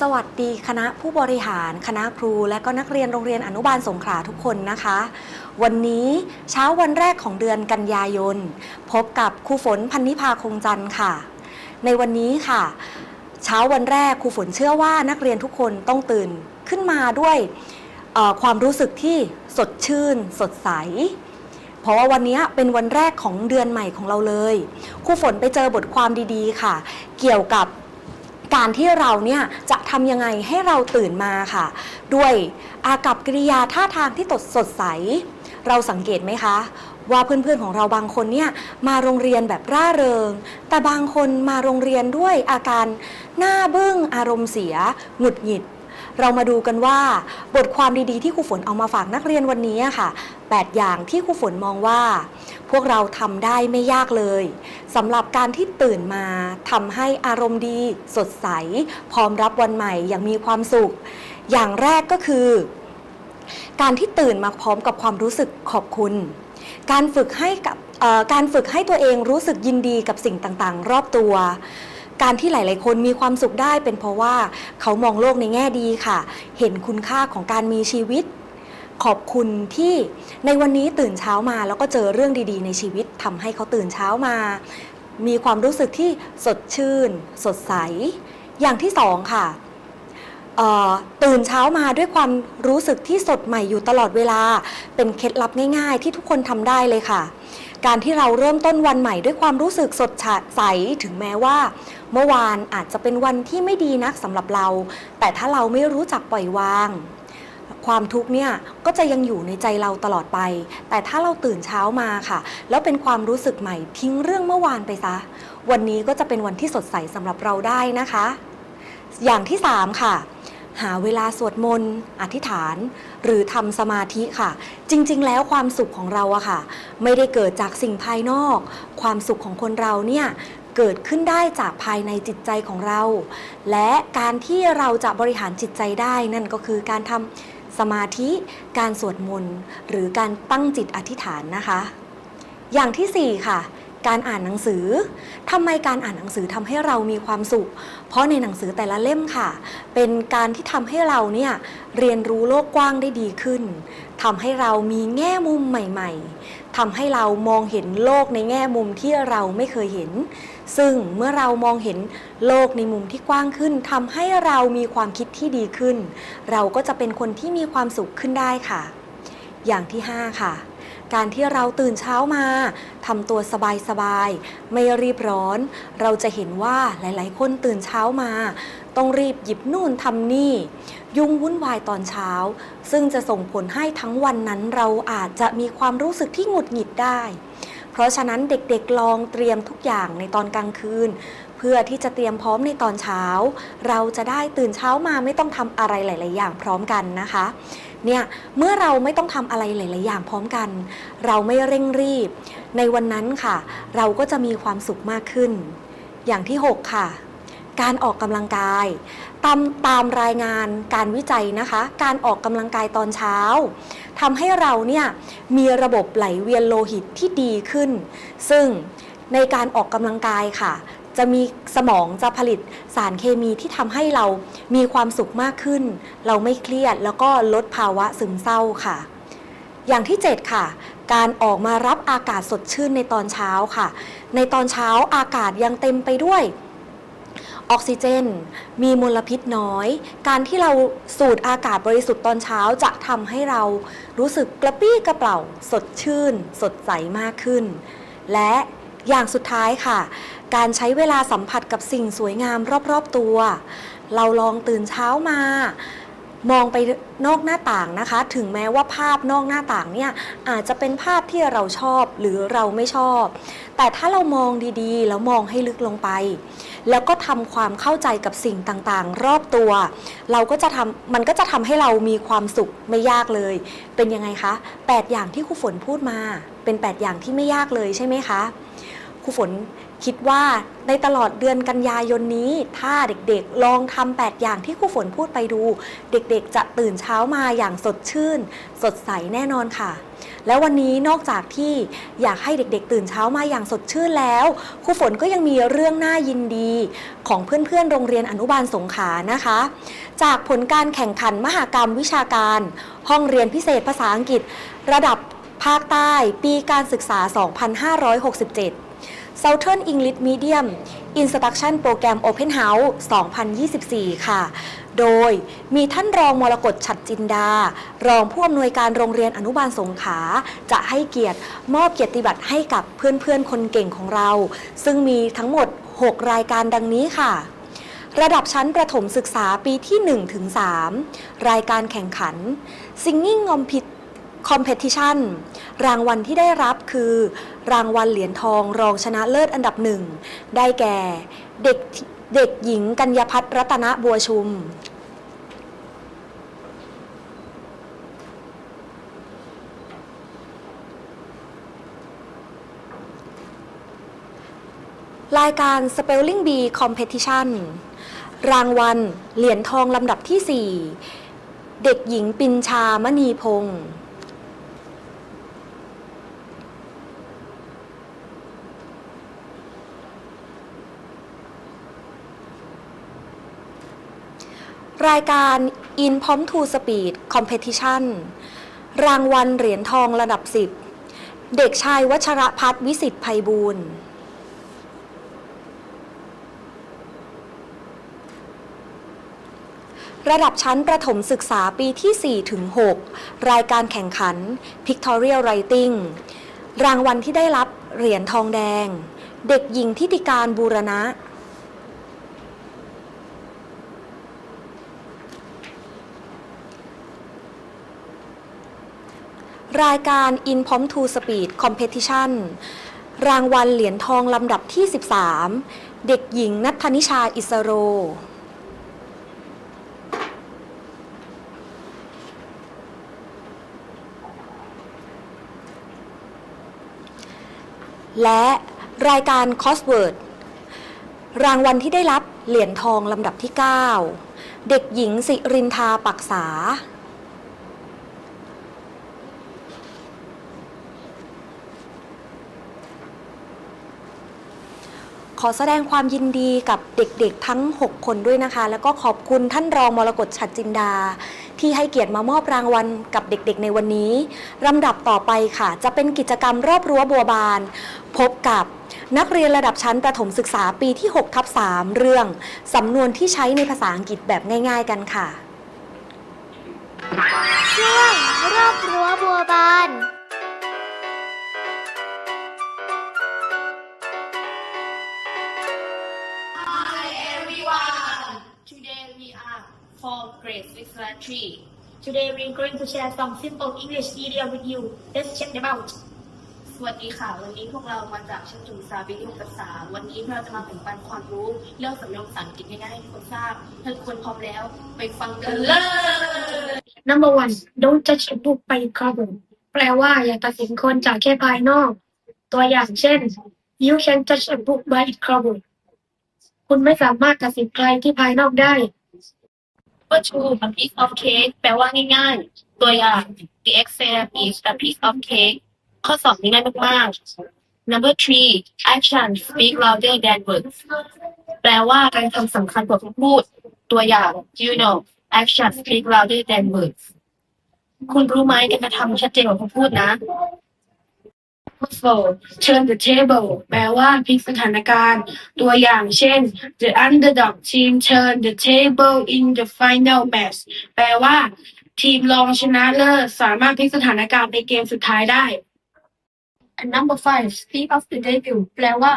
สวัสดีคณะผู้บริหารคณะครู และก็นักเรียนโรงเรียนอนุบาลสงขลาทุกคนนะคะ วันนี้เช้าวันแรกของเดือนกันยายน พบกับครูฝนพันนิพาคงจันทร์ค่ะ ในวันนี้ค่ะ เช้าวันแรกครูฝนเชื่อว่านักเรียนทุกคนต้องตื่นขึ้นมาด้วยความรู้สึกที่สดชื่น สดใส เพราะว่าวันนี้เป็นวันแรกของเดือนใหม่ของเราเลยครูฝนไปเจอบทความดีๆค่ะ เกี่ยวกับ การที่เราเนี่ยจะทำยังไงให้เราตื่นมาค่ะ ด้วยอากับกิริยาท่าทางที่ตดสดใส เราสังเกตไหมคะ ว่าเพื่อนๆของเราบางคนเนี่ยมาโรงเรียนแบบร่าเริง แต่บางคนมาโรงเรียนด้วยอาการหน้าบึ้งอารมณ์เสียหงุดหงิด เรามาดูกันว่าบทความดีๆที่ครูฝนเอามาฝากนักเรียนวันนี้ค่ะ 8 อย่างที่ครูฝนมองว่า พวกเราทำได้ไม่ยากเลยสำหรับการที่ตื่นมาทำให้อารมณ์ดี สดใส พร้อมรับวันใหม่อย่างมีความสุข อย่างแรกก็คือ การที่ตื่นมาพร้อมกับความรู้สึกขอบคุณ การฝึกให้กับการฝึกให้ตัวเองรู้สึกยินดีกับสิ่งต่างๆ รอบตัว การที่หลาย ๆ คนมีความสุขได้เป็นเพราะว่าเขามองโลกในแง่ดีค่ะ เห็นคุณค่าของการมีชีวิต ขอบคุณที่ในวันนี้ตื่นเช้ามา แล้วก็เจอเรื่องดีๆ ในชีวิตทำให้เขาตื่นเช้ามา มีความรู้สึกที่สดชื่น สดใส อย่างที่สองค่ะตื่นเช้ามาด้วยความรู้สึกที่สดใหม่อยู่ตลอดเวลา เป็นเคล็ดลับง่าย ๆ ที่ทุกคนทำได้เลยค่ะ การที่เราเริ่มต้นวันใหม่ด้วยความรู้สึกสดใสถึงแม้ว่า เมื่อวานอาจจะเป็นวันที่ไม่ดีนักสำหรับเรา แต่ถ้าเราไม่รู้จักปล่อยวาง ความทุกข์เนี่ยก็จะยังอยู่ในใจเราตลอดไป แต่ถ้าเราตื่นเช้ามาค่ะ แล้วเป็นความรู้สึกใหม่ทิ้งเรื่องเมื่อวานไปซะ วันนี้ก็จะเป็นวันที่สดใสสำหรับเราได้นะคะ อย่างที่ 3 ค่ะ หาเวลาสวดมนต์ อธิษฐาน หรือทำสมาธิค่ะ จริง ๆ แล้วความสุขของเราอะค่ะ ไม่ได้เกิดจากสิ่งภายนอก ความสุขของคนเราเนี่ยเกิดขึ้นได้จากภายในจิตใจของเรา และการที่เราจะบริหารจิตใจได้นั่นก็คือการทำสมาธิ การสวดมนต์ หรือการตั้งจิตอธิษฐานนะคะ อย่างที่ 4 ค่ะ การอ่านหนังสือทำไมการอ่านหนังสือทำให้เรามีความสุข เพราะในหนังสือแต่ละเล่มค่ะ เป็นการที่ทำให้เราเนี่ยเรียนรู้โลกกว้างได้ดีขึ้นทำให้เรามีแง่มุมใหม่ๆทำให้เรามองเห็นโลกในแง่มุมที่เราไม่เคยเห็น ซึ่งเมื่อเรามองเห็นโลกในมุมที่กว้างขึ้นทำให้เรามีความคิดที่ดีขึ้น เราก็จะเป็นคนที่มีความสุขขึ้นได้ค่ะ อย่างที่ 5 ค่ะ การที่เราตื่นเช้ามาทำตัวสบายๆไม่รีบร้อน เราจะเห็นว่าหลายๆ คนตื่นเช้ามา ต้องรีบหยิบนู่นทำนี่ ยุ่งวุ่นวายตอนเช้า ซึ่งจะส่งผลให้ทั้งวันนั้นเราอาจจะมีความรู้สึกที่หงุดหงิดได้ เพราะฉะนั้นเด็กๆลองเตรียมทุกอย่างในตอนกลางคืน พื่อที่จะเตรียมพร้อมในตอนเช้า เราจะได้ตื่นเช้ามาไม่ต้องทำอะไรหลาย ๆ อย่างพร้อมกันนะคะเนี่ยเมื่อเราไม่ต้องทำอะไรหลาย ๆ อย่างพร้อมกัน เราไม่เร่งรีบ ในวันนั้นค่ะ เราก็จะมีความสุขมากขึ้น อย่างที่ 6 ค่ะ การออกกำลังกาย ตามตามรายงานการวิจัยนะคะ การออกกำลังกายตอนเช้าทำให้เราเนี่ยมีระบบไหลเวียนโลหิตที่ดีขึ้น ซึ่งในการออกกำลังกายค่ะ จะมีสมองจะผลิตสารเคมีที่ทำให้เรามีความสุขมากขึ้น เราไม่เครียดแล้วก็ลดภาวะซึมเศร้าค่ะ อย่างที่ 7 ค่ะ การออกมารับอากาศสดชื่นในตอนเช้าค่ะ ในตอนเช้าอากาศยังเต็มไปด้วยออกซิเจน มีมลพิษน้อย การที่เราสูดอากาศบริสุทธิ์ตอนเช้าจะทำให้เรารู้สึกกระปรี้กระเปร่าสดชื่น สดใสมากขึ้น และ อย่างสุดท้ายค่ะ การใช้เวลาสัมผัสกับสิ่งสวยงามรอบๆตัว เราลองตื่นเช้ามามองไปนอกหน้าต่างนะคะ ถึงแม้ว่าภาพนอกหน้าต่างเนี่ยอาจจะเป็นภาพที่เราชอบหรือเราไม่ชอบ แต่ถ้าเรามองดีๆ แล้วมองให้ลึกลงไป แล้วก็ทำความเข้าใจกับสิ่งต่างๆ รอบตัว เราก็จะทำมันก็จะทำให้เรามีความสุขไม่ยากเลย เป็นยังไงคะ 8 อย่างที่ครูฝนพูดมา เป็น 8 อย่างที่ไม่ยากเลยใช่ไหมคะ ครูฝนคิดว่าในตลอดเดือนกันยายนนี้ ถ้าเด็กๆลองทำ8อย่างที่ครูฝนพูดไปดู เด็กๆจะตื่นเช้ามาอย่างสดชื่น สดใสแน่นอนค่ะ แล้ววันนี้นอกจากที่อยากให้เด็กๆ ตื่นเช้ามาอย่างสดชื่นแล้วครูฝนก็ยังมีเรื่องน่ายินดี ของเพื่อนๆ โรงเรียนอนุบาลสงขานะคะ จากผลการแข่งขันมหกรรมวิชาการ ห้องเรียนพิเศษภาษาอังกฤษ ระดับภาคใต้ ปีการศึกษา 2567 Southern English Medium Instruction Program Open House 2024 ค่ะ โดยมีท่านรองมรกตฉัดจินดา รองผู้อำนวยการโรงเรียนอนุบาลสงขา จะให้เกียรติมอบเกียรติบัตรให้กับเพื่อนๆ คนเก่งของเรา ซึ่งมีทั้งหมด 6 รายการดังนี้ค่ะระดับชั้นประถมศึกษาปีที่1ถึง3รายการแข่งขัน Singing Competition รางวัลที่ได้รับคือ รางวัลเหรียญทองรองชนะเลิศอันดับหนึ่ง ได้แก่เด็กเด็กหญิงกัญญพัฒนรัตนบัวชุม รายการ Spelling Bee Competition รางวัลเหรียญทองลำดับที่ 4 เด็กหญิงปินชามณีพงศ์ รายการ Impromptu Speed Competition รางวัลเหรียญทองระดับ 10 เด็กชายวัชรพัฒน์วิสิตภัยบูรณ์ระดับชั้นประถมศึกษาปีที่ 4 ถึง 6 รายการแข่งขัน Pictorial Writing รางวัลที่ได้รับเหรียญทองแดง เด็กหญิงทิติการบูรณะ รายการ Impromptu Speed Competition รางวัลเหรียญทองลำดับที่ 13 เด็กหญิงนัทธนิชาอิสโร และรายการ Cosword รางวัลที่ได้รับเหรียญทองลำดับที่ 9 เด็กหญิงสิรินทาปักษา ขอแสดงความยินดีกับเด็กๆทั้ง 6 คนด้วยนะคะ แล้วก็ขอบคุณท่านรองมรกตฉัดจินดา ที่ให้เกียรติมามอบรางวัลกับเด็กๆในวันนี้ลำดับต่อไปค่ะ จะเป็นกิจกรรมรอบรั้วบัวบาน พบกับนักเรียนระดับชั้นประถมศึกษาปีที่6ทับ3เรื่อง สำนวนที่ใช้ในภาษาอังกฤษแบบง่าย ๆ กันค่ะ ช่วงรอบรั้วบัวบาน grade 6 and 3. Today we're going to share some simple English idiom with you. Let's check them out. สวัสดีค่ะ วันนี้พวกเรามาจากชั้นจุษาปีที่6กับ3วันนี้เราจะมาแบ่งปันความรู้ เรื่องสำนวนภาษาอังกฤษง่ายๆให้ทุกคนทราบถ้าทุกคนพร้อมแล้ว ไปฟังกันเลย Number one don't judge a book by its cover แปลว่าอย่าตัดสินคนจากแค่ภายนอก ตัวอย่างเช่น you can judge a book by its cover คุณไม่สามารถตัดสินใครที่ภายนอกได้ Number two a piece of cake แปลว่าง่ายๆ ตัวอย่าง the exam is a piece of cake ข้อสอบนี้ง่ายมากๆ Number three action speak louder than words แปลว่าการทำสำคัญกว่าคำพูด ตัวอย่าง you know action speak louder than words คุณรู้ไหมการกระทำชัดเจนกว่าคำพูดนะ four turn the table แปลว่าพลิกสถานการณ์ ตัวอย่างเช่น the underdog team turn the table in the final match แปลว่า ทีมรองชนะเลิศสามารถพลิกสถานการณ์ในเกมสุดท้ายได้ And number five speak of the devil แปลว่า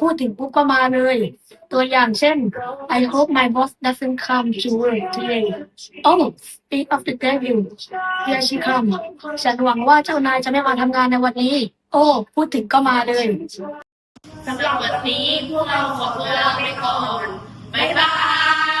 พูดถึงปุ๊บก็มาเลย ตัวอย่างเช่น I hope my boss doesn't come to work today Oh speak of the devil here she come ฉันหวังว่าเจ้านายจะไม่มาทำงานในวันนี้ โอ้ พูดถึงก็มาเลย สำหรับวันนี้พวกเราขอตัวลาไปก่อน บ๊ายบาย